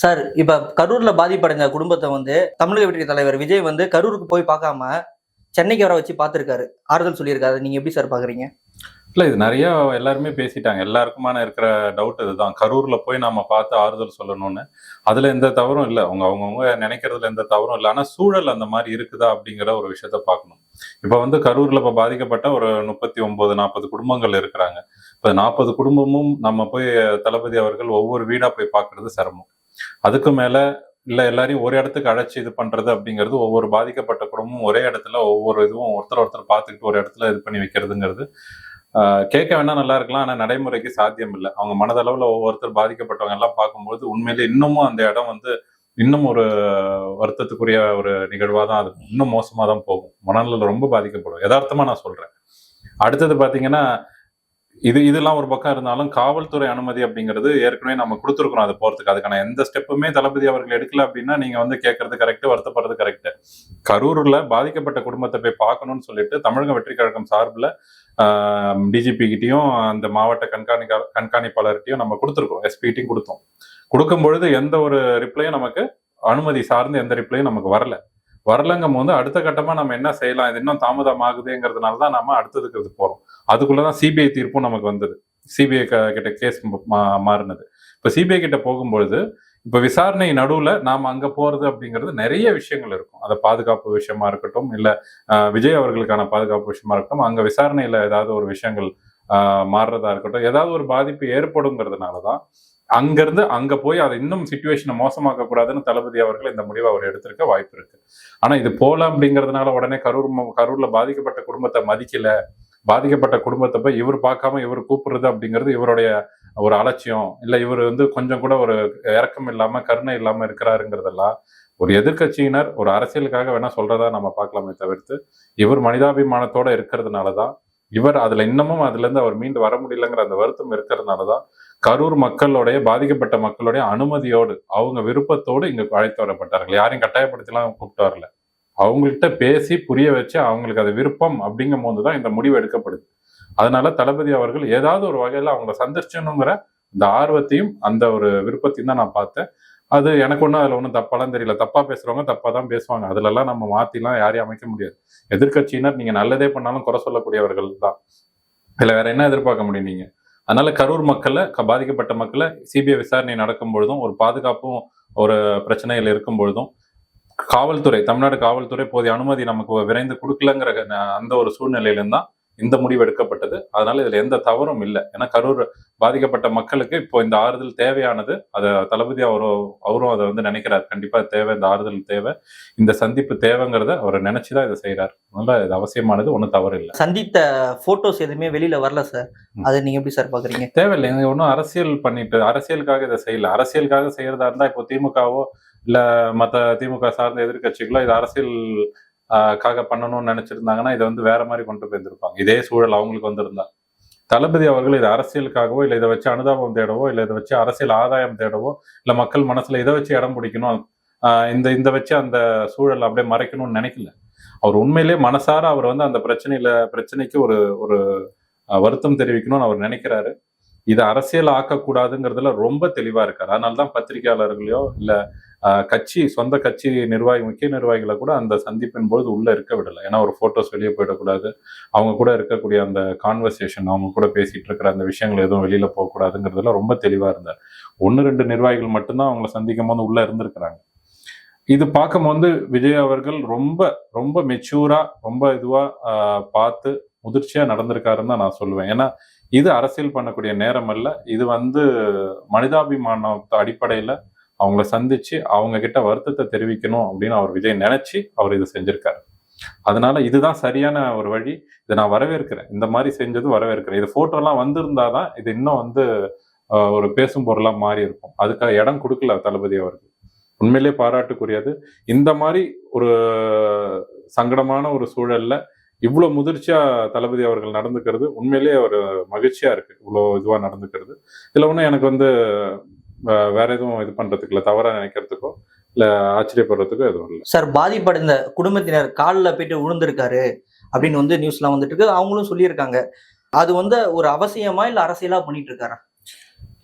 Sir இப்ப கரூர்ல பாதிப்படைந்த குடும்பத்தை வந்து தமிழக வெற்றி தலைவர் விஜய் வந்து கரூருக்கு போய் பார்க்காம சென்னைக்கு வர வச்சு பார்த்துருக்காரு. ஆறுதல் சொல்லியிருக்காரு. நீங்க எப்படி சார் பாக்குறீங்க இல்ல இது நிறைய எல்லாருமே பேசிட்டாங்க. எல்லாருக்குமான இருக்கிற டவுட் இதுதான். கரூரில் போய் நம்ம பார்த்து ஆறுதல் சொல்லணும்னு. அதில் எந்த தவறும் இல்லை. அவங்க அவங்கவுங்க நினைக்கிறதுல எந்த தவறும் இல்லை. ஆனால் சூழல் அந்த மாதிரி இருக்குதா அப்படிங்கிற ஒரு விஷயத்த பார்க்கணும். இப்போ வந்து கரூரில் இப்போ பாதிக்கப்பட்ட ஒரு முப்பத்தி ஒன்பது நாற்பது குடும்பங்கள் இருக்கிறாங்க. இப்போ நாற்பது குடும்பமும் நம்ம போய் தளபதி அவர்கள் ஒவ்வொரு வீடாக போய் பார்க்கறது சிரமம். அதுக்கு மேல இல்ல எல்லாரையும் ஒரு இடத்துக்கு அழைச்சி இது பண்றது அப்படிங்கிறது ஒவ்வொரு பாதிக்கப்பட்ட குடும்பமும் ஒரே இடத்துல ஒவ்வொரு இதுவும் ஒருத்தர் ஒருத்தர் பார்த்துக்கிட்டு ஒரு இடத்துல இது பண்ணி வைக்கிறதுங்கிறது ஆஹ் கேட்க வேணா நல்லா இருக்கலாம். ஆனா நடைமுறைக்கு சாத்தியம் இல்லை. அவங்க மனதளவுல ஒவ்வொருத்தர் பாதிக்கப்பட்டவங்க எல்லாம் பார்க்கும்போது உண்மையிலே இன்னமும் அந்த இடம் வந்து இன்னும் ஒரு வருத்தத்துக்குரிய ஒரு நிகழ்வா தான் அது. இன்னும் மோசமா தான் போகும். மனநல ரொம்ப பாதிக்கப்படும். யதார்த்தமா நான் சொல்றேன். அடுத்தது பாத்தீங்கன்னா இது இதெல்லாம் ஒரு பக்கம் இருந்தாலும் காவல்துறை அனுமதி அப்படிங்கிறது ஏற்கனவே நம்ம கொடுத்துருக்கோம் அது போறதுக்கு அதுக்கான எந்த ஸ்டெப்புமே தளபதி அவர்கள் எடுக்கல அப்படின்னா நீங்க வந்து கேட்கறது கரெக்ட் வருத்தப்படுறது கரெக்ட் கரூர்ல பாதிக்கப்பட்ட குடும்பத்தை போய் பார்க்கணும்னு சொல்லிட்டு தமிழக வெற்றி கழகம் சார்பில் டிஜிபி கிட்டையும் அந்த மாவட்ட கண்காணிக்க கண்காணிப்பாளர்கிட்டயும் நம்ம கொடுத்துருக்கோம் எஸ்பிகிட்டையும் கொடுத்தோம். கொடுக்கும் பொழுது எந்த ஒரு ரிப்ளையும் நமக்கு அனுமதி சார்ந்து எந்த ரிப்ளையும் நமக்கு வரல. வரலங்கும் போது அடுத்த கட்டமாக நம்ம என்ன செய்யலாம்? இது இன்னும் தாமதம் ஆகுதுங்கிறதுனால தான் நம்ம அடுத்ததுக்கு இது அதுக்குள்ளே தான் சிபிஐ தீர்ப்பும் நமக்கு வந்தது. சிபிஐ கிட்ட கேஸ் மாறினது. இப்போ சிபிஐ கிட்ட போகும்பொழுது இப்போ விசாரணை நடுவில் நாம் அங்கே போகிறது அப்படிங்கிறது நிறைய விஷயங்கள் இருக்கும். அதை பாதுகாப்பு விஷயமா இருக்கட்டும் இல்லை விஜய் அவர்களுக்கான பாதுகாப்பு விஷயமா இருக்கட்டும் அங்கே விசாரணையில் ஏதாவது ஒரு விஷயங்கள் மாறுறதா இருக்கட்டும் ஏதாவது ஒரு பாதிப்பு ஏற்படுங்கிறதுனாலதான் அங்கிருந்து அங்க போய் அதை இன்னும் சுச்சுவேஷனை மோசமாக்க கூடாதுன்னு தளபதி அவர்கள் இந்த முடிவை அவர் எடுத்திருக்க வாய்ப்பு இருக்கு. ஆனா இது போல அப்படிங்கிறதுனால உடனே கரூர் ம- கரூர்ல பாதிக்கப்பட்ட குடும்பத்தை மதிக்கல. பாதிக்கப்பட்ட குடும்பத்தை போய் இவர் பார்க்காம இவர் கூப்பிடுறது அப்படிங்கிறது இவருடைய ஒரு அலட்சியம். இல்லை இவர் வந்து கொஞ்சம் கூட ஒரு இறக்கம் இல்லாம கருணை இல்லாம இருக்கிறாருங்கிறதெல்லாம் ஒரு எதிர்க்கட்சியினர் ஒரு அரசியலுக்காக வேணா சொல்றதா நம்ம பார்க்கலாமே தவிர்த்து இவர் மனிதாபிமானத்தோட இருக்கிறதுனாலதான் இவர் அதுல இன்னமும் அதுல இருந்து அவர் மீண்டு வர முடியலங்கிற அந்த வருத்தம் இருக்கிறதுனாலதான் கரூர் மக்களுடைய பாதிக்கப்பட்ட மக்களுடைய அனுமதியோடு அவங்க விருப்பத்தோடு இங்க அழைத்து வரப்பட்டார்கள். யாரையும் கட்டாயப்படுத்திலாம் கூப்பிட்டு வரல. அவங்கள்ட்ட பேசி புரிய வச்சு அவங்களுக்கு அது விருப்பம் அப்படிங்கும் போது தான் இந்த முடிவு எடுக்கப்படுது. அதனால தளபதி அவர்கள் ஏதாவது ஒரு வகையில அவங்கள சந்திச்சணுங்கிற இந்த ஆர்வத்தையும் அந்த ஒரு விருப்பத்தையும் தான் நான் பார்த்தேன். அது எனக்கு ஒன்றும் அதில் ஒன்றும் தப்பாலாம் தெரியல. தப்பாக பேசுகிறவங்க தப்பாக தான் பேசுவாங்க. அதிலெல்லாம் நம்ம மாற்றிலாம் யாரையும் அமைக்க முடியாது. எதிர்க்கட்சியினர் நீங்கள் நல்லதே பண்ணாலும் குறை சொல்லக்கூடியவர்கள் தான். இதில் வேற என்ன எதிர்பார்க்க முடியும் நீங்கள் அதனால கரூர் மக்களை பாதிக்கப்பட்ட மக்களை சிபிஐ விசாரணை நடக்கும் பொழுதும் ஒரு பாதுகாப்பும் ஒரு பிரச்சனைகள் இருக்கும் பொழுதும் காவல்துறை தமிழ்நாடு காவல்துறை போதிய அனுமதி நமக்கு விரைந்து கொடுக்கலங்கிற அந்த ஒரு சூழ்நிலையிலும் தான் இந்த முடிவு எடுக்கப்பட்டது. அதனால இதுல எந்த தவறும் இல்லை. ஏன்னா கரூர் பாதிக்கப்பட்ட மக்களுக்கு இப்போ இந்த ஆறுதல் தேவையானது அதை தளபதி அவரும் அவரும் அதை வந்து நினைக்கிறார். கண்டிப்பா தேவை இந்த ஆறுதல் தேவை இந்த சந்திப்பு தேவைங்கிறத அவர் நினைச்சுதான் இதை செய்யறாரு அதனால இது அவசியமானது ஒன்றும் தவறு இல்லை. சந்தித்த போட்டோஸ் எதுவுமே வெளியில வரல சார். அதை நீங்க எப்படி சார் பாக்குறீங்க? தேவையில்லை. ஒன்றும் அரசியல் பண்ணிட்டு அரசியலுக்காக இதை செய்யல. அரசியலுக்காக செய்யறதா இருந்தா இப்போ திமுகவோ இல்ல மத்த திமுக சார்ந்த எதிர்க்கட்சிகளோ இது அரசியல் காக பண்ணணும்னு நினைச்சிருந்தாங்கன்னா இதை வந்து வேற மாதிரி கொண்டு போயிருந்திருப்பாங்க இதே சூழல் அவங்களுக்கு வந்திருந்தா. தளபதி அவர்கள் இது அரசியலுக்காகவோ இல்லை இதை வச்சு அனுதாபம் தேடவோ இல்லை இதை வச்சு அரசியல் ஆதாயம் தேடவோ இல்லை மக்கள் மனசுல இதை வச்சு இடம் பிடிக்கணும் இந்த இந்த வச்சு அந்த சூழல் அப்படியே மறைக்கணும்னு நினைக்கல. அவர் உண்மையிலேயே மனசார அவர் வந்து அந்த பிரச்சனையில பிரச்சனைக்கு ஒரு ஒரு வருத்தம் தெரிவிக்கணும்னு அவர் நினைக்கிறாரு. இதை அரசியல் ஆக்கக்கூடாதுங்கிறதுல ரொம்ப தெளிவா இருக்காரு. அதனால தான் பத்திரிகையாளர்களையோ இல்ல கட்சி சொந்த கட்சி நிர்வாகி முக்கிய நிர்வாகிகளை கூட அந்த சந்திப்பின் பொழுது உள்ளே இருக்க விடலை. ஏன்னா ஒரு ஃபோட்டோஸ் வெளியே போயிடக்கூடாது. அவங்க கூட இருக்கக்கூடிய அந்த கான்வர்சேஷன் அவங்க கூட பேசிகிட்டு இருக்கிற அந்த விஷயங்கள் எதுவும் வெளியில் போகக்கூடாதுங்கிறதுல ரொம்ப தெளிவாக இருந்தார். ஒன்று ரெண்டு நிர்வாகிகள் மட்டும்தான் அவங்கள சந்திக்கும் போது உள்ளே இருந்திருக்கிறாங்க. இது பார்க்கும்போது விஜய் அவர்கள் ரொம்ப ரொம்ப மெச்சூராக ரொம்ப இதுவாக பார்த்து முதிர்ச்சியாக நடந்திருக்காருன்னு தான் நான் சொல்லுவேன். ஏன்னா இது அரசியல் பண்ணக்கூடிய நேரம் அல்ல. இது வந்து மனிதாபிமான அடிப்படையில் அவங்கள சந்திச்சு அவங்க கிட்ட வருத்தத்தை தெரிவிக்கணும் அப்படின்னு அவர் விஜய் நினைச்சு அவர் இது செஞ்சிருக்காரு. அதனால இதுதான் சரியான ஒரு வழி. இதை நான் வரவேற்கிறேன். இந்த மாதிரி செஞ்சது வரவேற்கிறேன். இது போட்டோலாம் வந்திருந்தாதான் இது இன்னும் வந்து ஒரு பேசும் பொருளாக மாறி இருக்கும். அதுக்காக இடம் கொடுக்கல தளபதி அவருக்கு. உண்மையிலேயே பாராட்டுக்குரியது. இந்த மாதிரி ஒரு சங்கடமான ஒரு சூழல்ல இவ்வளோ முதிர்ச்சியா தளபதி அவர்கள் நடந்துக்கிறது உண்மையிலேயே ஒரு மகிழ்ச்சியா இருக்கு. இவ்வளோ இதுவாக நடந்துக்கிறது. இதில் ஒன்றும் எனக்கு வந்து வேற எதுவும் இது பண்றதுக்கு இல்லை தவறா நினைக்கிறதுக்கோ இல்ல ஆச்சரியப்படுறதுக்கோ எதுவும் இல்லை. சார் பாதிப்படைந்த குடும்பத்தினர் காலில் போயிட்டு விழுந்திருக்காரு அப்படின்னு வந்து நியூஸ்லாம் வந்துட்டு இருக்கு. அவங்களும் சொல்லியிருக்காங்க. அது வந்து ஒரு அவசியமா இல்ல அரசியலா பண்ணிட்டு இருக்காரா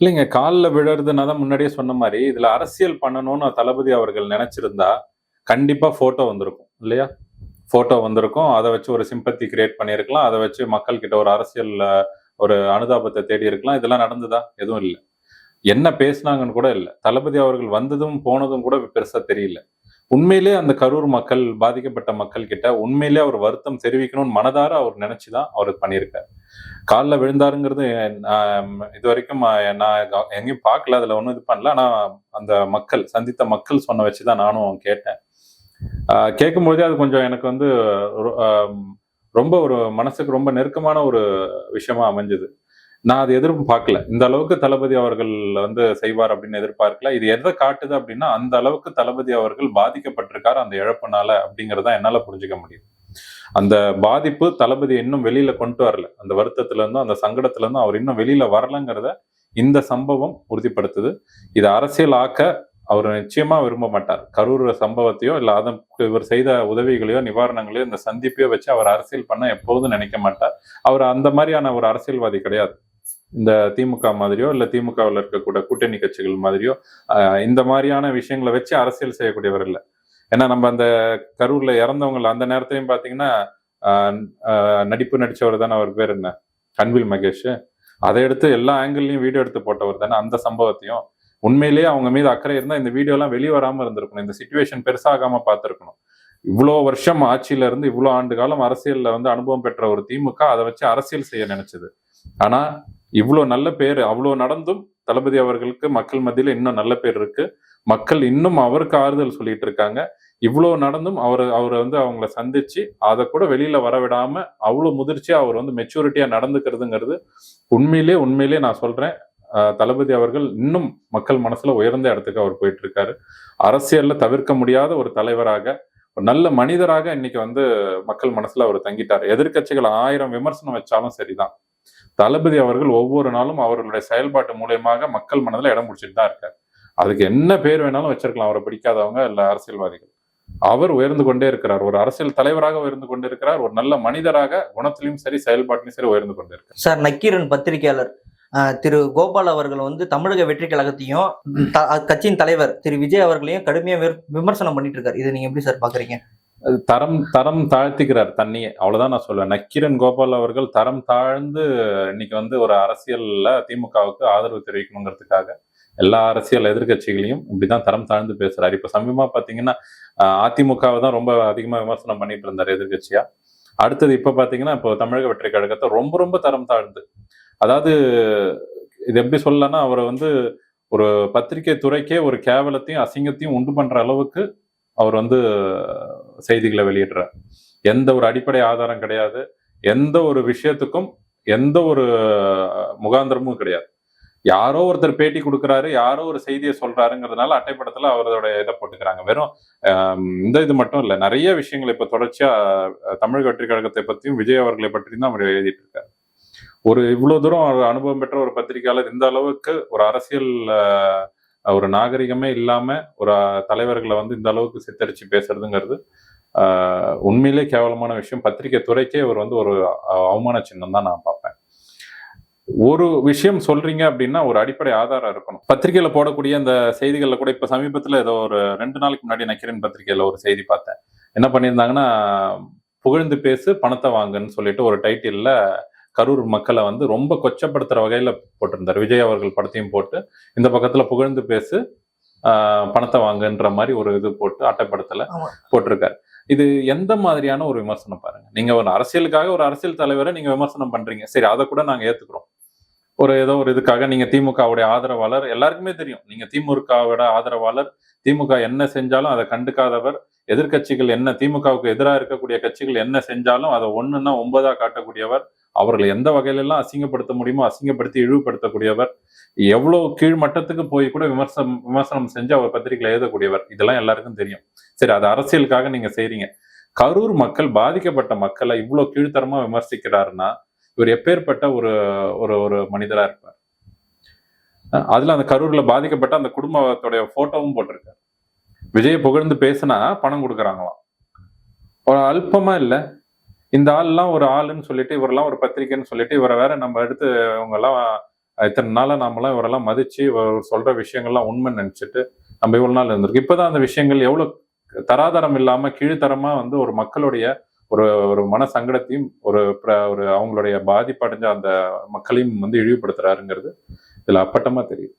இல்லைங்க காலில் விழுறதுனா தான் முன்னாடியே சொன்ன மாதிரி இதுல அரசியல் பண்ணணும்னு தளபதி அவர்கள் நினைச்சிருந்தா கண்டிப்பா போட்டோ வந்திருக்கும் இல்லையா? போட்டோ வந்திருக்கும். அதை வச்சு ஒரு சிம்பத்தி கிரியேட் பண்ணியிருக்கலாம். அதை வச்சு மக்கள் கிட்ட ஒரு அரசியல் ஒரு அனுதாபத்தை தேடி இருக்கலாம் இதெல்லாம் நடந்ததா? எதுவும் இல்லை. என்ன பேசுனாங்கன்னு கூட இல்லை. தளபதி அவர்கள் வந்ததும் போனதும் கூட பெருசா தெரியல. உண்மையிலே அந்த கரூர் மக்கள் பாதிக்கப்பட்ட மக்கள் கிட்ட உண்மையிலே அவர் வருத்தம் தெரிவிக்கணும்னு மனதார அவர் நினைச்சுதான் அவர் பண்ணியிருக்காரு. காலில் விழுந்தாருங்கிறது இது வரைக்கும் நான் எங்கேயும் பார்க்கல அதில் ஒன்றும் இது பண்ணல. ஆனால் அந்த மக்கள் சந்தித்த மக்கள் சொன்ன வச்சு தான் நானும் கேட்டேன். கேட்கும்போதே அது கொஞ்சம் எனக்கு வந்து ரொம்ப ஒரு மனசுக்கு ரொம்ப நெருக்கமான ஒரு விஷயமா அமைஞ்சது. நான் அது எதிர்ப்பு பார்க்கல. இந்த அளவுக்கு தளபதி அவர்கள் வந்து செய்வார் அப்படின்னு எதிர்பார்க்கல. இது எதை காட்டுது அப்படின்னா அந்த அளவுக்கு தளபதி அவர்கள் பாதிக்கப்பட்டிருக்காரு அந்த இழப்புனால அப்படிங்கறத என்னால புரிஞ்சுக்க முடியும். அந்த பாதிப்பு தளபதி இன்னும் வெளியில கொண்டு வரல. அந்த வருத்தத்துல இருந்தும் அந்த சங்கடத்துல இருந்தும் அவர் இன்னும் வெளியில வரலங்கிறத இந்த சம்பவம் உறுதிப்படுத்துது. இதை அரசியல் ஆக்க அவர் நிச்சயமா விரும்ப மாட்டார். கரூர் சம்பவத்தையோ இல்ல அதற்கு இவர் செய்த உதவிகளையோ நிவாரணங்களையோ இந்த சந்திப்பையோ வச்சு அவர் அரசியல் பண்ண எப்போதும் நினைக்க மாட்டார். அவர் அந்த மாதிரியான ஒரு அரசியல்வாதி கிடையாது. இந்த திமுக மாதிரியோ இல்ல திமுகவில் இருக்கக்கூடிய கூட்டணி கட்சிகள் மாதிரியோ இந்த மாதிரியான விஷயங்களை வச்சு அரசியல் செய்யக்கூடியவர் இல்லை. ஏன்னா நம்ம அந்த கரூர்ல இறந்தவங்க அந்த நேரத்தையும் பாத்தீங்கன்னா ஆஹ் நடிப்பு நடிச்சவர் தானே அவர் பேர் என்ன? கன்வில் மகேஷ். அதை எடுத்து எல்லா ஆங்கிள்லயும் வீடியோ எடுத்து போட்டவர் தானே அந்த சம்பவத்தையும். உண்மையிலேயே அவங்க மீது அக்கறை இருந்தா இந்த வீடியோ எல்லாம் வெளியே வராம இருந்திருக்கணும். இந்த சுச்சுவேஷன் பெருசாகாம பார்த்துருக்கணும் இவ்வளோ வருஷம் ஆட்சியில இருந்து இவ்வளோ ஆண்டு காலம் அரசியல்ல வந்து அனுபவம் பெற்ற ஒரு திமுக அதை வச்சு அரசியல் செய்ய நினைச்சது. ஆனா இவ்வளோ நல்ல பேர் அவ்வளோ நடந்தும் தளபதி அவர்களுக்கு மக்கள் மத்தியில் இன்னும் நல்ல பேர் இருக்கு. மக்கள் இன்னும் அவருக்கு ஆறுதல் சொல்லிட்டு இருக்காங்க. இவ்வளோ நடந்தும் அவர் அவரை வந்து அவங்கள சந்திச்சு அதை கூட வெளியில வரவிடாம அவ்வளோ முதிர்ச்சியா அவர் வந்து மெச்சூரிட்டியா நடந்துக்கிறதுங்கிறது உண்மையிலே உண்மையிலே நான் சொல்றேன். தளபதி அவர்கள் இன்னும் மக்கள் மனசுல உயர்ந்த இடத்துக்கு அவர் போயிட்டு இருக்காரு. அரசியல்ல தவிர்க்க முடியாத ஒரு தலைவராக ஒரு நல்ல மனிதராக இன்னைக்கு வந்து மக்கள் மனசுல அவர் தங்கிட்டார். எதிர்க்கட்சிகள் ஆயிரம் விமர்சனம் வச்சாலும் சரிதான். தளபதி அவர்கள் ஒவ்வொரு நாளும் அவர்களுடைய செயல்பாட்டு மூலியமாக மக்கள் மனதில் இடம் பிடிச்சிட்டு தான் இருக்கார். அதுக்கு என்ன பேர் வேணாலும் வச்சிருக்கலாம். அவரை பிடிக்காதவங்க இல்லை அரசியல்வாதிகள். அவர் உயர்ந்து கொண்டே இருக்கிறார். ஒரு அரசியல் தலைவராக உயர்ந்து கொண்டிருக்கிறார் ஒரு நல்ல மனிதராக குணத்திலும் சரி செயல்பாட்டிலும் சரி உயர்ந்து கொண்டிருக்கார் இருக்கிறார். சார் நக்கீரன் பத்திரிகையாளர் ஆஹ், திரு கோபால் அவர்கள் வந்து தமிழக வெற்றி கழகத்தையும் கட்சியின் தலைவர் திரு விஜய் அவர்களையும் கடுமையாக விமர்சனம் பண்ணிட்டு இருக்காரு. இதை நீங்க எப்படி சார் பாக்குறீங்க? தரம் தரம் தாழ்த்திக்கிறார் தண்ணியை. அவ்வளவுதான் நான் சொல்லுவேன் நக்கீரன் கோபால் அவர்கள் தரம் தாழ்ந்து இன்னைக்கு வந்து ஒரு அரசியல்ல திமுகவுக்கு ஆதரவு தெரிவிக்கணுங்கிறதுக்காக எல்லா அரசியல் எதிர்க்கட்சிகளையும் இப்படிதான் தரம் தாழ்ந்து பேசுறாரு. இப்ப சமீபமா பாத்தீங்கன்னா அதிமுகவை தான் ரொம்ப அதிகமா விமர்சனம் பண்ணிட்டு இருந்தார் எதிர்கட்சியா அடுத்தது இப்ப பாத்தீங்கன்னா இப்போ தமிழக வெற்றி கழகத்தை ரொம்ப ரொம்ப தரம் தாழ்ந்து. அதாவது இது எப்படி சொல்லலாம்னா அவரை வந்து ஒரு பத்திரிகை துறைக்கே ஒரு கேவலத்தையும் அசிங்கத்தையும் உண்டு பண்ற அளவுக்கு அவர் வந்து செய்திகளை வெளியிடுறார். எந்த ஒரு அடிப்படை ஆதாரம் கிடையாது. எந்த ஒரு விஷயத்துக்கும் எந்த ஒரு முகாந்திரமும் கிடையாது. யாரோ ஒருத்தர் பேட்டி கொடுக்குறாரு யாரோ ஒரு செய்தியை சொல்றாருங்கிறதுனால அட்டைப்படத்துல அவரோட இதை போட்டுக்கிறாங்க. வெறும் இந்த இது மட்டும் இல்லை நிறைய விஷயங்கள் இப்ப தொடர்ச்சியா தமிழக வெற்றி கழகத்தை பத்தியும் விஜய் அவர்களை பற்றியும் தான் அவர் எழுதிட்டு இருக்காரு ஒரு இவ்வளவு தூரம் ஒரு அனுபவம் பெற்ற ஒரு பத்திரிகையாளர் இந்த அளவுக்கு ஒரு அரசியல் அஹ், ஒரு நாகரிகமே இல்லாம ஒரு தலைவர்களை வந்து இந்த அளவுக்கு சித்தரிச்சு பேசுறதுங்கிறது ஆஹ், உண்மையிலே கேவலமான விஷயம். பத்திரிகை துறைக்கே ஒரு வந்து ஒரு அவமான சின்னம் தான் நான் பார்ப்பேன். ஒரு விஷயம் சொல்றீங்க அப்படின்னா ஒரு அடிப்படை ஆதாரம் இருக்கணும். பத்திரிகையில போடக்கூடிய அந்த செய்திகள்ல கூட இப்ப சமீபத்துல ஏதோ ஒரு ரெண்டு நாளைக்கு முன்னாடி நக்கிரன் பத்திரிகையில ஒரு செய்தி பார்த்தேன். என்ன பண்ணியிருந்தாங்கன்னா புகழ்ந்து பேசு பணத்தை வாங்குன்னு சொல்லிட்டு ஒரு டைட்டில்ல கரூர் மக்களை வந்து ரொம்ப கொச்சப்படுத்துற வகையில போட்டிருந்தார். விஜய் அவர்கள் படத்தையும் போட்டு இந்த பக்கத்துல புகழ்ந்து பேசு பணத்தை வாங்குன்ற மாதிரி ஒரு இது போட்டு அட்டைப்படத்துல. போட்டிருக்காரு. இது எந்த மாதிரியான ஒரு விமர்சனம் பாருங்க. நீங்க ஒரு அரசியலுக்காக ஒரு அரசியல் தலைவரை நீங்க விமர்சனம் பண்றீங்க. சரி அதை கூட நாங்க ஏத்துக்கிறோம். ஒரு ஏதோ ஒரு இதுக்காக நீங்க திமுகவுடைய ஆதரவாளர் எல்லாருக்குமே தெரியும். நீங்க திமுகவோட ஆதரவாளர் திமுக என்ன செஞ்சாலும் அதை கண்டுக்காதவர் எதிர்க்கட்சிகள் என்ன திமுகவுக்கு எதிராக இருக்கக்கூடிய கட்சிகள் என்ன செஞ்சாலும் அதை ஒண்ணுன்னா ஒன்பதா காட்டக்கூடியவர் அவர்களை எந்த வகையில எல்லாம் அசிங்கப்படுத்த முடியுமோ அசிங்கப்படுத்தி இழிவுபடுத்தக்கூடியவர் எவ்வளவு கீழ் மட்டத்துக்கு போய் கூட விமர்சனம் விமர்சனம் செஞ்சு அவர் பத்திரிகையில் எழுதக்கூடியவர். இதெல்லாம் எல்லாருக்கும் தெரியும். சரி அது அரசியலுக்காக நீங்க செய்றீங்க. கரூர் மக்கள் பாதிக்கப்பட்ட மக்களை இவ்வளவு கீழ்த்தரமா விமர்சிக்கிறாருன்னா இவர் எப்பேற்பட்ட ஒரு ஒரு ஒரு மனிதரா இருப்பார்? அதுல அந்த கரூர்ல பாதிக்கப்பட்ட அந்த குடும்பத்துடைய போட்டோவும் போட்டிருக்காரு. விஜயை புகழ்ந்து பேசினா பணம் கொடுக்குறாங்களாம். ஒரு அல்பமா இல்ல. இந்த ஆள்லாம் ஒரு ஆளுன்னு சொல்லிட்டு இவரெல்லாம் ஒரு பத்திரிக்கைன்னு சொல்லிட்டு இவரை வேற நம்ம எடுத்து இவங்கெல்லாம் இத்தனை நாளா நாமெல்லாம் இவரெல்லாம் மதிச்சு இவர் சொல்ற விஷயங்கள்லாம் உண்மை நினைச்சிட்டு நம்ம இவ்வளவு நாள் இருந்திருக்கு இப்பதான் அந்த விஷயங்கள் எவ்வளவு தராதரம் இல்லாம கீழ்த்தரமா வந்து ஒரு மக்களுடைய ஒரு ஒரு மன சங்கடத்தையும் ஒரு ஒரு அவங்களுடைய பாதிப்படைஞ்ச அந்த மக்களையும் வந்து இழிவுபடுத்துறாருங்கிறது இதுல அப்பட்டமா தெரியுது.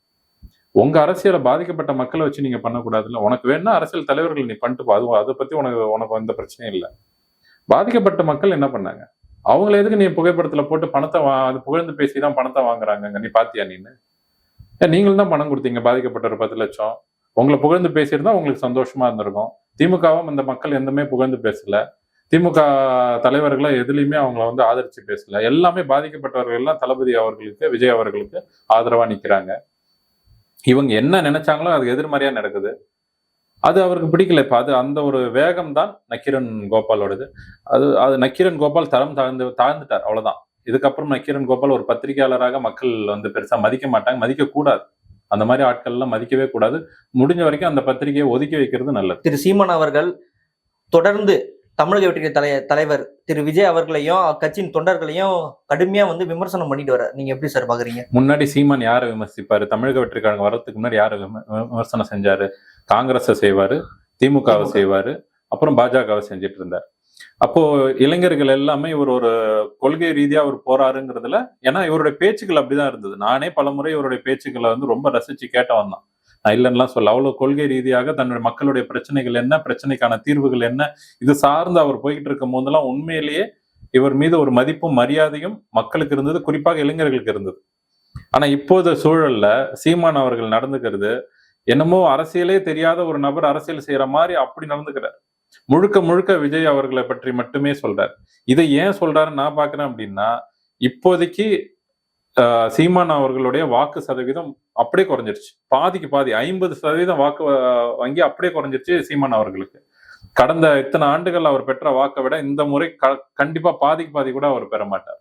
உங்க அரசியல பாதிக்கப்பட்ட மக்களை வச்சு நீங்க பண்ணக்கூடாதுல்ல? உனக்கு வேணா அரசியல் தலைவர்கள் நீ பண்ணிட்டு போ. அது அதை பத்தி உனக்கு உனக்கு எந்த பிரச்சனையும் இல்லை. பாதிக்கப்பட்ட மக்கள் என்ன பண்ணாங்க? அவங்கள எதுக்கு நீ புகைப்படத்துல போட்டு பணத்தை வா அது புகழ்ந்து பேசி தான் பணத்தை வாங்குறாங்க நீ பாத்தியா நீன்னு நீங்களும் தான் பணம் கொடுத்தீங்க. பாதிக்கப்பட்ட ஒரு பத்து லட்சம். உங்களை புகழ்ந்து பேசியிருந்தா உங்களுக்கு சந்தோஷமா இருந்திருக்கும். திமுகவும் அந்த மக்கள் எந்தமே புகழ்ந்து பேசல. திமுக தலைவர்களை எதுலையுமே அவங்கள வந்து ஆதரிச்சு பேசல. எல்லாமே பாதிக்கப்பட்டவர்கள் எல்லாம் தளபதி அவர்களுக்கு விஜய் அவர்களுக்கு ஆதரவா நிக்கிறாங்க. இவங்க என்ன நினைச்சாங்களோ அது எதிர்மறையா நடக்குது. அது அவருக்கு பிடிக்கல. இப்ப அது அந்த ஒரு வேகம் தான் நக்கீரன் கோபாலோடது. அது அது நக்கீரன் கோபால் தரம் தாழ்ந்து தாழ்ந்துட்டார். அவ்வளவுதான். இதுக்கப்புறம் நக்கீரன் கோபால் ஒரு பத்திரிகையாளராக மக்கள் வந்து பெருசா மதிக்க மாட்டாங்க மதிக்க கூடாது. அந்த மாதிரி ஆட்கள் எல்லாம் மதிக்கவே கூடாது. முடிஞ்ச வரைக்கும் அந்த பத்திரிகையை ஒதுக்கி வைக்கிறது நல்லது. திரு சீமான் அவர்கள் தொடர்ந்து தமிழக வெற்றி தலை தலைவர் திரு விஜய் அவர்களையும் கட்சியின் தொண்டர்களையும் கடுமையா வந்து விமர்சனம் பண்ணிட்டு வர நீங்க எப்படி சார் பாக்குறீங்க? முன்னாடி சீமான் யாரை விமர்சிப்பாரு? தமிழக வெற்றி கழகம் வர்றதுக்கு முன்னாடி யாரை விம- விமர்சனம் செஞ்சாரு? காங்கிரஸை செய்வாரு திமுகவை திமுக. செய்வாரு அப்புறம் பாஜகவை செஞ்சுட்டு இருந்தார். அப்போ இளைஞர்கள் எல்லாமே இவர் ஒரு கொள்கை ரீதியா அவர் போறாருங்கிறதுல ஏன்னா இவருடைய பேச்சுக்கள் அப்படிதான் இருந்தது. நானே பலமுறை இவருடைய பேச்சுக்களை வந்து ரொம்ப ரசிச்சு கேட்டவன் தான். நான் இல்லைன்னுலாம் சொல்ல அவ்வளவு கொள்கை ரீதியாக தன்னுடைய மக்களுடைய பிரச்சனைகள் என்ன பிரச்சனைக்கான தீர்வுகள் என்ன இது சார்ந்து அவர் போய்கிட்டு இருக்கும் போதெல்லாம் உண்மையிலேயே இவர் மீது ஒரு மதிப்பும் மரியாதையும் மக்களுக்கு இருந்தது குறிப்பாக இளைஞர்களுக்கு இருந்தது. ஆனா இப்போது சூழல்ல சீமான் அவர்கள் நடந்துக்கிறது என்னமோ அரசியலே தெரியாத ஒரு நபர் அரசியல் செய்யற மாதிரி அப்படி நடந்துக்கிறார். முழுக்க முழுக்க விஜய் அவர்களை பற்றி மட்டுமே சொல்றார். இதை ஏன் சொல்றாருன்னு நான் பாக்குறேன் அப்படின்னா இப்போதைக்கு ஆஹ், சீமான் அவர்களுடைய வாக்கு சதவீதம் அப்படியே குறைஞ்சிருச்சு. பாதிக்கு பாதி ஐம்பது சதவீதம் வாக்கு வங்கி அப்படியே குறைஞ்சிருச்சு சீமான் அவர்களுக்கு. கடந்த இத்தனை ஆண்டுகள் அவர் பெற்ற வாக்கை விட இந்த முறை க- கண்டிப்பா பாதிக்கு பாதி கூட அவர் பெற மாட்டார்.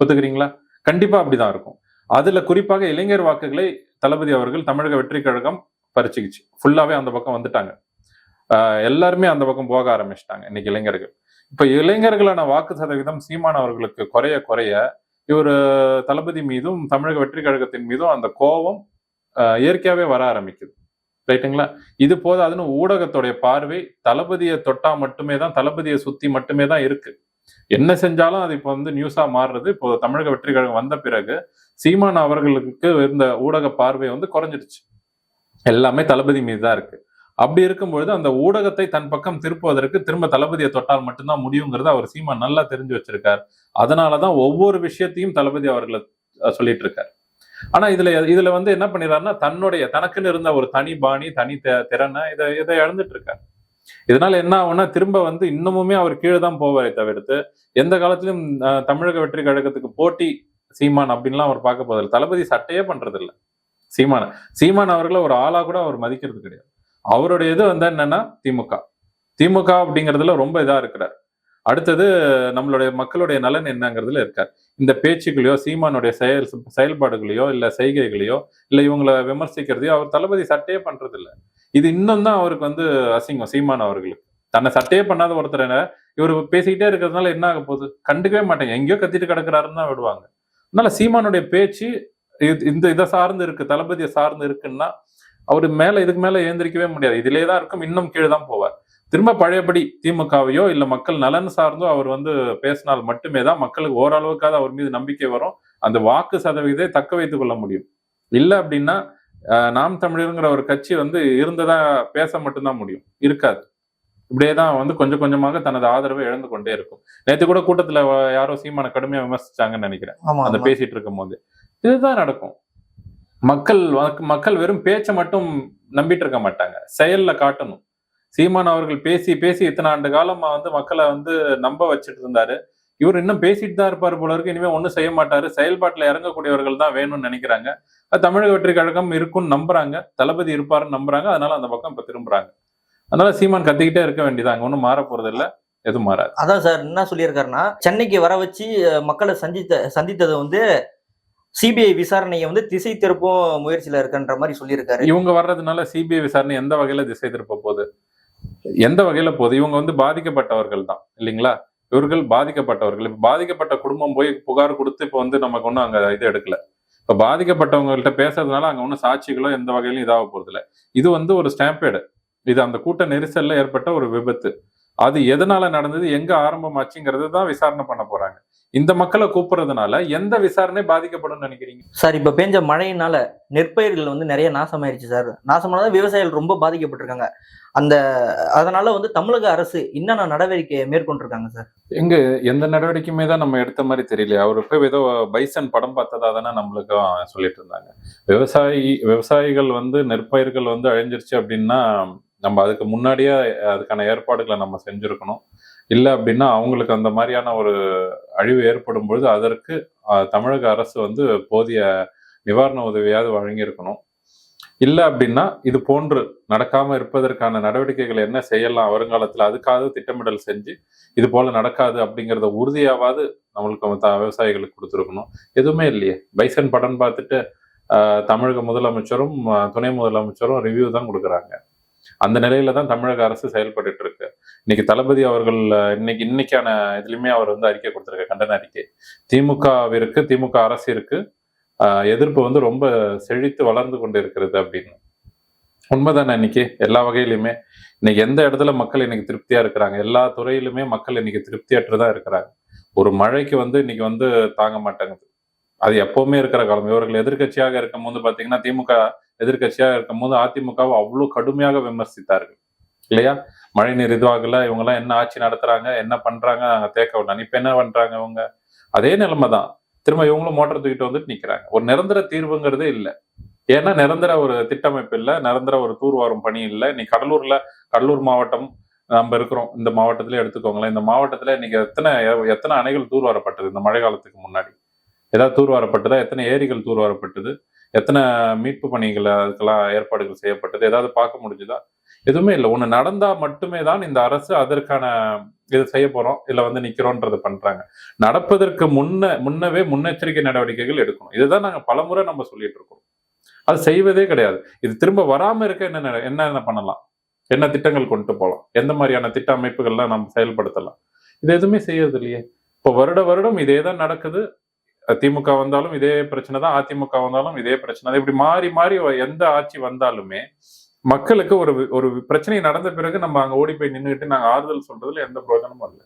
ஒத்துக்கிறீங்களா? கண்டிப்பா அப்படிதான் இருக்கும். அதுல குறிப்பாக இளைஞர் வாக்குகளை தளபதி அவர்கள் தமிழக வெற்றி கழகம் பறிச்சுக்கிச்சு. ஃபுல்லாவே அந்த பக்கம் வந்துட்டாங்க. ஆஹ் எல்லாருமே அந்த பக்கம் போக ஆரம்பிச்சிட்டாங்க. இன்னைக்கு இளைஞர்கள். இப்ப இளைஞர்களான வாக்கு சதவீதம் சீமான் அவர்களுக்கு குறைய குறைய இவர் தளபதி மீதும் தமிழக வெற்றி கழகத்தின் மீதும் அந்த கோபம் ஆஹ் வர ஆரம்பிக்குது. ரைட்டுங்களா? இது போதாதுன்னு ஊடகத்துடைய பார்வை தளபதியை தொட்டா மட்டுமே தான் தளபதியை சுத்தி மட்டுமே தான் இருக்கு. என்ன செஞ்சாலும் அது இப்போ வந்து நியூஸா மாறுறது. இப்போ தமிழக வெற்றி கழகம் வந்த பிறகு சீமான் அவர்களுக்கு இருந்த ஊடக பார்வை வந்து குறைஞ்சிடுச்சு. எல்லாமே தளபதி மீது தான் இருக்கு. அப்படி இருக்கும்பொழுது அந்த ஊடகத்தை தன் பக்கம் திருப்புவதற்கு திரும்ப தளபதியை தொட்டால் மட்டும்தான் முடியுங்கிறத அவர் சீமா நல்லா தெரிஞ்சு வச்சிருக்கார். அதனாலதான் ஒவ்வொரு விஷயத்தையும் தளபதி அவர்களை அஹ், சொல்லிட்டு இருக்கார் ஆனா இதுல இதுல வந்து என்ன பண்ணிடுறாருன்னா தன்னுடைய தனக்குன்னு இருந்த ஒரு தனி பாணி தனி திறனை இதை இதை இழந்துட்டு இருக்கார் இதனால என்ன ஆகும்னா திரும்ப வந்து இன்னமுமே அவர் கீழே தான் போவாரே தவிர்த்து எந்த காலத்திலும் அஹ், தமிழக வெற்றி கழகத்துக்கு போட்டி சீமான் அப்படின்லாம் அவர் பார்க்க போதில்லை தளபதி சட்டையே பண்றது சீமான. சீமான் அவர்களை ஒரு ஆளா கூட அவர் மதிக்கிறது கிடையாது. அவருடைய இது வந்து என்னன்னா திமுக. திமுக அப்படிங்கிறதுல ரொம்ப இதா இருக்கிறார். அடுத்தது நம்மளுடைய மக்களுடைய நலன் என்னங்கிறதுல இருக்கார். இந்த பேச்சுகளையோ சீமானுடைய செயல் செயல்பாடுகளையோ இல்ல செய்கைகளையோ இல்ல இவங்களை விமர்சிக்கிறதையோ அவர் தளபதி சட்டையே பண்றது இல்லை இது இன்னும் தான் அவருக்கு வந்து அசிங்கம் சீமான் அவர்களுக்கு. தன்னை சட்டையே பண்ணாத ஒருத்தர் இவர் பேசிக்கிட்டே இருக்கிறதுனால என்ன ஆக போகுது? கண்டுக்கவே மாட்டேங்க. எங்கேயோ கத்திட்டு கிடக்குறாருன்னு தான் விடுவாங்க. அதனால சீமானுடைய பேச்சு இது- இந்த இதை சார்ந்து இருக்கு தளபதியை சார்ந்து இருக்குன்னா அவர் மேல இதுக்கு மேல ஏந்திரிக்கவே முடியாது. இதிலே தான் இருக்கும் இன்னும் கீழே தான் போவார். திரும்ப பழையபடி திமுகவையோ இல்ல மக்கள் நலன் சார்ந்தோ அவர் வந்து பேசினால் மட்டுமே தான் மக்களுக்கு ஓரளவுக்காவது அவர் மீது நம்பிக்கை வரும். அந்த வாக்கு சதவீதத்தை தக்க வைத்துக் கொள்ள முடியும். இல்ல அப்படின்னா நாம் தமிழருங்கிற ஒரு கட்சி வந்து இருந்ததா பேச மட்டும்தான் முடியும். இருக்காது. இப்படியே தான் வந்து கொஞ்சம் கொஞ்சமாக தனது ஆதரவை இழந்து கொண்டே இருக்கும். நேத்து கூட கூட்டத்துல யாரோ சீமான கடுமையா விமர்சிச்சாங்கன்னு நினைக்கிறேன். அந்த. பேசிட்டு இருக்கும் போது இதுதான் நடக்கும். மக்கள் மக்கள் வெறும் பேச்சை மட்டும் நம்பிட்டு இருக்க மாட்டாங்க. செயல்ல காட்டணும். சீமான் அவர்கள் பேசி பேசி இத்தனை ஆண்டு காலமா வந்து மக்களை வந்து நம்ப வச்சுட்டு இருந்தாரு. இவர் இன்னும் பேசிட்டு தான் இருப்பாரு போல இருக்கு. இனிமே ஒண்ணும் செய்ய மாட்டாரு. செயல்பாட்டுல இறங்கக்கூடியவர்கள் தான் வேணும்னு நினைக்கிறாங்க. தமிழக வெற்றி கழகம் இருக்கும்னு நம்புறாங்க. தளபதி இருப்பாருன்னு நம்புறாங்க. அதனால அந்த பக்கம் இப்ப திரும்புறாங்க. அதனால சீமான் கத்திக்கிட்டே இருக்க வேண்டியதாங்க ஒன்றும் மாற போறது இல்ல எதுவும் மாறாது. அதான் சார் என்ன சொல்லியிருக்காருன்னா சென்னைக்கு வர வச்சு மக்களை சந்தித்த சந்தித்தது வந்து சிபிஐ விசாரணையை வந்து திசை திருப்பும் முயற்சியில இருக்குன்ற மாதிரி சொல்லியிருக்காரு. இவங்க வர்றதுனால சிபிஐ விசாரணை எந்த வகையில திசை திருப்ப போகுது? எந்த வகையில போகுது? இவங்க வந்து பாதிக்கப்பட்டவர்கள் தான் இல்லைங்களா? இவர்கள் பாதிக்கப்பட்டவர்கள். இப்ப பாதிக்கப்பட்ட குடும்பம் போய் புகார் கொடுத்து இப்ப வந்து நமக்கு ஒன்றும் அங்க இது எடுக்கல. இப்ப பாதிக்கப்பட்டவங்கள்ட்ட பேசுறதுனால அங்க ஒன்றும் சாட்சிகளோ எந்த வகையிலும் இதாக போறது இல்ல இது வந்து ஒரு ஸ்டாம்பேடு. இது அந்த கூட்ட நெரிசல்ல ஏற்பட்ட ஒரு விபத்து. அது எதனால நடந்தது எங்க ஆரம்பமாச்சுங்கிறது தான் விசாரணை பண்ண போறாங்க. இந்த மக்களை கூப்பிடுறதுனால எந்த விசாரணை பாதிக்கப்படும் நினைக்கிறீங்க? சார் இப்ப பெஞ்ச மழையினால நெற்பயிர்கள் வந்து நிறைய நாசமாயிருச்சு சார். நாசமானது விவசாயிகள் ரொம்ப பாதிக்கப்பட்டிருக்காங்க. அந்த அதனால வந்து தமிழக அரசு என்னென்ன நடவடிக்கை மேற்கொண்டிருக்காங்க சார்? எங்க எந்த நடவடிக்கையுமே தான் நம்ம எடுத்த மாதிரி தெரியல. அவர் போய் ஏதோ பைசன் படம் பார்த்ததா தானே நம்மளுக்கும் சொல்லிட்டு இருந்தாங்க. விவசாயி விவசாயிகள் வந்து நெற்பயிர்கள் வந்து அழிஞ்சிருச்சு அப்படின்னா நம்ம அதுக்கு முன்னாடியே அதுக்கான ஏற்பாடுகளை நம்ம செஞ்சிருக்கணும். இல்லை அப்படின்னா அவங்களுக்கு அந்த மாதிரியான ஒரு அழிவு ஏற்படும் பொழுது அதற்கு தமிழக அரசு வந்து போதிய நிவாரண உதவியாவது வழங்கியிருக்கணும். இல்லை அப்படின்னா இது போன்று நடக்காமல் இருப்பதற்கான நடவடிக்கைகள் என்ன செய்யலாம் வருங்காலத்தில் அதுக்காக திட்டமிடல் செஞ்சு இது போல் நடக்காது அப்படிங்கிறத உறுதியாவது நம்மளுக்கு விவசாயிகளுக்கு கொடுத்துருக்கணும். எதுவுமே இல்லையே. பைசன் படம் பார்த்துட்டு தமிழக முதலமைச்சரும் துணை முதலமைச்சரும் ரிவ்யூ தான் கொடுக்குறாங்க. அந்த நிலையில தான் தமிழக அரசு செயல்பட்டு இருக்கு. இன்னைக்கு தளபதி அவர்கள் இன்னைக்கு இன்னைக்கான இதுலயுமே அவர் வந்து அறிக்கை கொடுத்திருக்க கண்டன அறிக்கை. திமுகவிற்கு திமுக அரசிற்கு ஆஹ், எதிர்ப்பு வந்து ரொம்ப செழித்து வளர்ந்து கொண்டு இருக்கிறது அப்படின்னு. உண்மைதானே இன்னைக்கு? எல்லா வகையிலுமே. இன்னைக்கு எந்த இடத்துல மக்கள் இன்னைக்கு திருப்தியா இருக்கிறாங்க? எல்லா துறையிலுமே மக்கள் இன்னைக்கு திருப்தியற்று தான் இருக்கிறாங்க. ஒரு மழைக்கு வந்து இன்னைக்கு வந்து தாங்க மாட்டேங்குது அது எப்பவுமே இருக்கிற காலம். இவர்கள் எதிர்க்கட்சியாக இருக்கும் போது பாத்தீங்கன்னா திமுக எதிர்கட்சியாக இருக்கும் போது அதிமுகவை அவ்வளவு கடுமையாக விமர்சித்தார்கள். இல்லையா? மழை நீர் இதுவாகல இவங்கெல்லாம் என்ன ஆட்சி நடத்துறாங்க என்ன பண்றாங்க நாங்க தேக்க விடலாம் இப்ப என்ன பண்றாங்க இவங்க? அதே நிலைமை தான் திரும்ப இவங்களும் மோட்டர் தூக்கிட்டு வந்துட்டு நிக்கிறாங்க. ஒரு நிரந்தர தீர்வுங்கிறதே இல்லை. ஏன்னா நிரந்தர ஒரு திட்டமைப்பு இல்லை நிரந்தர ஒரு தூர்வாரும் பணி இல்லை. இன்னைக்கு கடலூர்ல கடலூர் மாவட்டம் நம்ம இருக்கிறோம். இந்த மாவட்டத்துல எடுத்துக்கோங்களேன். இந்த மாவட்டத்துல இன்னைக்கு எத்தனை எத்தனை அணைகள் தூர்வாரப்பட்டது இந்த மழை காலத்துக்கு முன்னாடி? ஏதாவது தூர்வாரப்பட்டதா? எத்தனை ஏரிகள் தூர்வாரப்பட்டது? எத்தனை மீட்பு பணிகள் அதுக்கெல்லாம் ஏற்பாடுகள் செய்யப்பட்டது? ஏதாவது பார்க்க முடிஞ்சுதா? எதுவுமே இல்லை. ஒண்ணு நடந்தா மட்டுமே தான் இந்த அரசு அதற்கான இது செய்ய போறோம் இல்லை வந்து நிக்கிறோன்றத பண்றாங்க. நடப்பதற்கு முன்ன முன்னவே முன்னெச்சரிக்கை நடவடிக்கைகள் எடுக்கணும். இதுதான் நாங்க பலமுறை நம்ம சொல்லிட்டு இருக்கோம். அது செய்வதே கிடையாது. இது திரும்ப வராம இருக்க என்ன நட- என்ன என்ன பண்ணலாம்? என்ன திட்டங்கள் கொண்டு போகலாம்? எந்த மாதிரியான திட்ட அமைப்புகள்லாம் நம்ம செயல்படுத்தலாம்? இது எதுவுமே செய்யறது இல்லையே. இப்போ வருட வருடம் இதே தான் நடக்குது. திமுக வந்தாலும் இதே பிரச்சனை தான் அதிமுக வந்தாலும் இதே பிரச்சனை. இப்படி மாறி மாறி எந்த ஆட்சி வந்தாலுமே மக்களுக்கு ஒரு ஒரு பிரச்சனை நடந்த பிறகு நம்ம அங்க ஓடி போய் நின்றுட்டு நாங்க ஆறுதல் சொல்றதுல எந்த பிரயோஜனமும் இல்லை.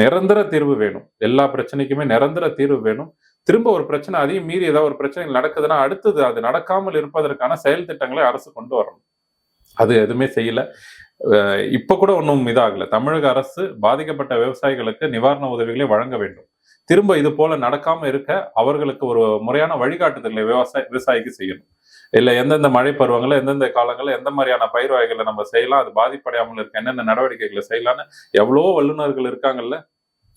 நிரந்தர தீர்வு வேணும். எல்லா பிரச்சனைக்குமே நிரந்தர தீர்வு வேணும். திரும்ப ஒரு பிரச்சனை அதையும் மீறி ஏதாவது ஒரு பிரச்சனை நடக்குதுன்னா அடுத்தது அது நடக்காமல் இருப்பதற்கான செயல் திட்டங்களை அரசு கொண்டு வரணும். அது எதுவுமே செய்யல. இப்ப கூட ஒன்றும் இதாகல. தமிழக அரசு பாதிக்கப்பட்ட விவசாயிகளுக்கு நிவாரண உதவிகளை வழங்க வேண்டும். திரும்ப இது போல நடக்காம இருக்க அவர்களுக்கு ஒரு முறையான வழிகாட்டுதலை விவசாய விவசாயிக்கு செய்யணும். இல்ல எந்தெந்த மழை பருவங்கள்ல எந்தெந்த காலங்களில் எந்த மாதிரியான பயிர் வகைகளை நம்ம செய்யலாம் அது பாதிப்படையாமல் இருக்க என்னென்ன நடவடிக்கைகளை செய்யலாம்னு எவ்வளவோ வல்லுநர்கள் இருக்காங்கல்ல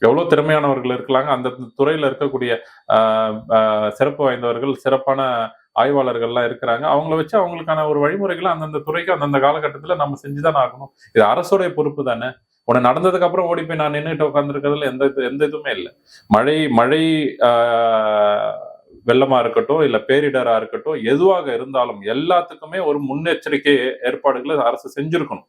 எவ்வளோ திறமையானவர்கள் இருக்கலாங்க அந்த துறையில இருக்கக்கூடிய ஆஹ், ஆஹ், சிறப்பு வாய்ந்தவர்கள் சிறப்பான ஆய்வாளர்கள்லாம் இருக்கிறாங்க. அவங்கள வச்சு அவங்களுக்கான ஒரு வழிமுறைகளை அந்தந்த துறைக்கு அந்தந்த காலகட்டத்துல நம்ம செஞ்சுதான் ஆகணும். இது அரசுடைய பொறுப்பு தானே? உன நடந்ததுக்கு அப்புறம் ஓடி போய் நான் நின்றுட்டு உட்காந்துருக்கிறதுல எந்த இது- எந்த இதுவுமே இல்லை. மழை மழை ஆஹ், வெள்ளமா இருக்கட்டும் இல்ல பேரிடரா இருக்கட்டும் எதுவாக இருந்தாலும் எல்லாத்துக்குமே ஒரு முன்னெச்சரிக்கை ஏற்பாடுகளை அரசு செஞ்சிருக்கணும்.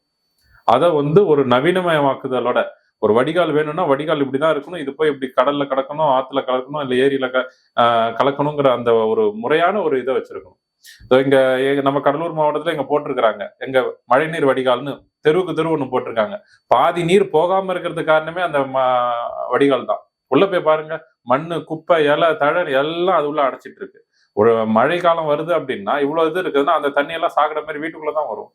அதை வந்து ஒரு நவீனமயமாக்குதலோட ஒரு வடிகால் வேணும்னா வடிகால் இப்படிதான் இருக்கணும் இது போய் இப்படி கடல்ல கலக்கணும் ஆத்துல கலக்கணும் இல்ல ஏரியில க- கலக்கணுங்கிற அந்த ஒரு முறையான ஒரு இதை வச்சிருக்கணும். இங்க நம்ம கடலூர் மாவட்டத்துல இங்க போட்டிருக்கிறாங்க. எங்க மழைநீர் வடிகால்னு தெருவுக்கு தெரு ஒண்ணு போட்டிருக்காங்க. பாதி நீர் போகாம இருக்கிறது காரணமே அந்த வடிகால் தான். உள்ள போய் பாருங்க மண்ணு குப்பை இலை தழல் எல்லாம் அது உள்ள அடைச்சிட்டு இருக்கு. ஒரு மழை காலம் வருது அப்படின்னா இவ்வளவு இது இருக்குதுன்னா அந்த தண்ணி எல்லாம் சாகுற மாதிரி வீட்டுக்குள்ளதான் வரும்.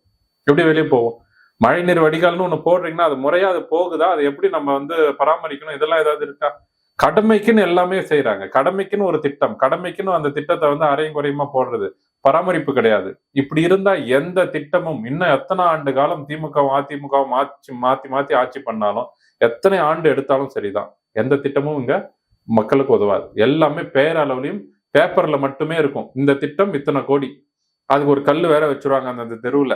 எப்படி வெளியே போகும் மழைநீர் வடிகால்னு ஒண்ணு போடுறீங்கன்னா அது முறையா அது போகுதா? அது எப்படி நம்ம வந்து பராமரிக்கணும்? இதெல்லாம் ஏதாவது இருக்கா? கடமைக்குன்னு எல்லாமே செய்யறாங்க கடமைக்குன்னு ஒரு திட்டம். கடமைக்குன்னு அந்த திட்டத்தை வந்து அரையும் குறையுமா போடுறது? பராமரிப்பு கிடையாது. இப்படி இருந்தா எந்த திட்டமும் இன்னும் எத்தனை ஆண்டு காலம் திமுகவும் அதிமுகவும் மாற்றி மாத்தி மாத்தி ஆட்சி பண்ணாலும் எத்தனை ஆண்டு எடுத்தாலும் சரிதான். எந்த திட்டமும் இங்க மக்களுக்கு உதவாது. எல்லாமே பேரளவுலையும் பேப்பர்ல மட்டுமே இருக்கும். இந்த திட்டம் இத்தனை கோடி. அதுக்கு ஒரு கல் வேற வச்சிருவாங்க அந்த தெருவுல.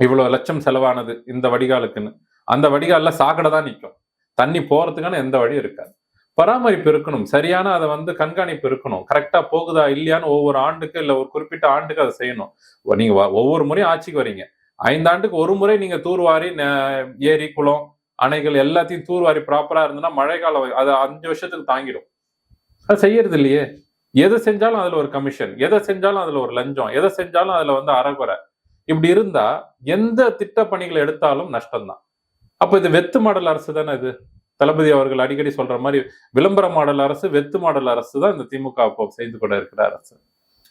இவ்வளவு லட்சம் செலவானது இந்த வடிகாலுக்குன்னு. அந்த வடிகால்ல சாக்கடை தான் நிற்கும் தண்ணி போறதுக்கான எந்த வழியும் இருக்காது. பராமரிப்பு இருக்கணும். சரியான அதை வந்து கண்காணிப்பு இருக்கணும். கரெக்டா போகுதா இல்லையான்னு ஒவ்வொரு ஆண்டுக்கு இல்ல ஒரு குறிப்பிட்ட ஆண்டுக்கு அதை செய்யணும். நீங்க ஒவ்வொரு முறையும் ஆட்சிக்கு வரீங்க. ஐந்தாண்டுக்கு ஒரு முறை நீங்க தூர்வாரி ஏரி குளம் அணைகள் எல்லாத்தையும் தூர்வாரி ப்ராப்பரா இருந்ததுன்னா மழை காலம் அது அஞ்சு வருஷத்துக்கு தாங்கிடும். அது செய்யறது இல்லையே. எதை செஞ்சாலும் அதுல ஒரு கமிஷன் எதை செஞ்சாலும் அதுல ஒரு லஞ்சம் எதை செஞ்சாலும் அதுல வந்து அறகுறை. இப்படி இருந்தா எந்த திட்ட பணிகளை எடுத்தாலும் நஷ்டம்தான். அப்ப இது வெத்து மாடல் அரசு தானே இது? தளபதி அவர்கள் அடிக்கடி சொல்ற மாதிரி விளம்பர மாடல் அரசு வெத்து மாடல் அரசு தான் இந்த திமுக இப்போ செய்து கொண்டு இருக்கிற அரசு.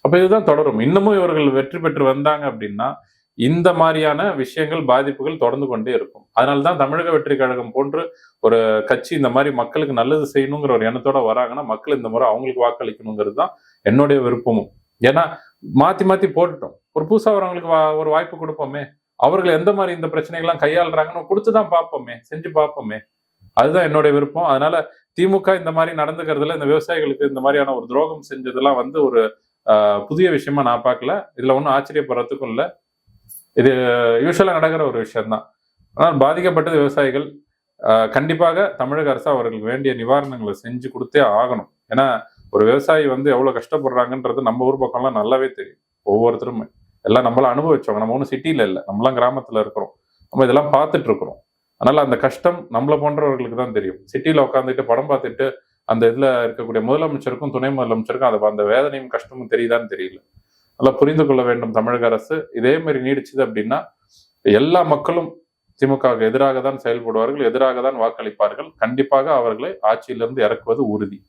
அப்ப இதுதான் தொடரும். இன்னமும் இவர்கள் வெற்றி பெற்று வந்தாங்க அப்படின்னா இந்த மாதிரியான விஷயங்கள் பாதிப்புகள் தொடர்ந்து கொண்டே இருக்கும். அதனால தான் தமிழக வெற்றி கழகம் போன்று ஒரு கட்சி இந்த மாதிரி மக்களுக்கு நல்லது செய்யணுங்கிற ஒரு எண்ணத்தோட வராங்கன்னா மக்கள் இந்த முறை அவங்களுக்கு வாக்களிக்கணுங்கிறது தான் என்னுடைய விருப்பமும். ஏன்னா மாத்தி மாத்தி போட்டுட்டோம். ஒரு புதுசா வரவங்களுக்கு வா- ஒரு வாய்ப்பு கொடுப்போமே. அவர்கள் எந்த மாதிரி இந்த பிரச்சனைகள்லாம் கையாளுறாங்கன்னு கொடுத்துதான் பார்ப்போமே. செஞ்சு பார்ப்போமே. அதுதான் என்னுடைய விருப்பம். அதனால திமுக இந்த மாதிரி நடந்துக்கிறதுல இந்த விவசாயிகளுக்கு இந்த மாதிரியான ஒரு துரோகம் செஞ்சதெல்லாம் வந்து ஒரு புதிய விஷயமா நான் பார்க்கல. இதுல ஒன்றும் ஆச்சரியப்படுறதுக்கும் இல்லை. இது யூஸ்வலாக நடக்கிற ஒரு விஷயம்தான். ஆனால் பாதிக்கப்பட்டது விவசாயிகள் கண்டிப்பாக தமிழக அரசு அவர்களுக்கு வேண்டிய நிவாரணங்களை செஞ்சு கொடுத்தே ஆகணும். ஏன்னா ஒரு விவசாயி வந்து எவ்வளோ கஷ்டப்படுறாங்கன்றது நம்ம ஊர் பக்கம்லாம் நல்லாவே தெரியும். ஒவ்வொருத்தருமே. எல்லாம் நம்மளாம் அனுபவிச்சவங்க. நம்ம ஒன்றும் சிட்டியில் இல்லை. நம்மளாம் கிராமத்தில் இருக்கிறோம். நம்ம இதெல்லாம் பார்த்துட்டு இருக்கிறோம். அதனால அந்த கஷ்டம் நம்மளை போன்றவர்களுக்கு தான் தெரியும். சிட்டியில உட்காந்துட்டு படம் பார்த்துட்டு அந்த இதுல இருக்கக்கூடிய முதலமைச்சருக்கும் துணை முதலமைச்சருக்கும் அது அந்த வேதனையும் கஷ்டமும் தெரியுதான்னு தெரியல. நல்லா புரிந்து கொள்ள வேண்டும் தமிழக அரசு. இதே மாதிரி நீடிச்சது அப்படின்னா எல்லா மக்களும் திமுகவுக்கு எதிராக தான் செயல்படுவார்கள் எதிராக தான் வாக்களிப்பார்கள். கண்டிப்பாக அவர்களை ஆட்சியிலிருந்து இறக்குவது உறுதி.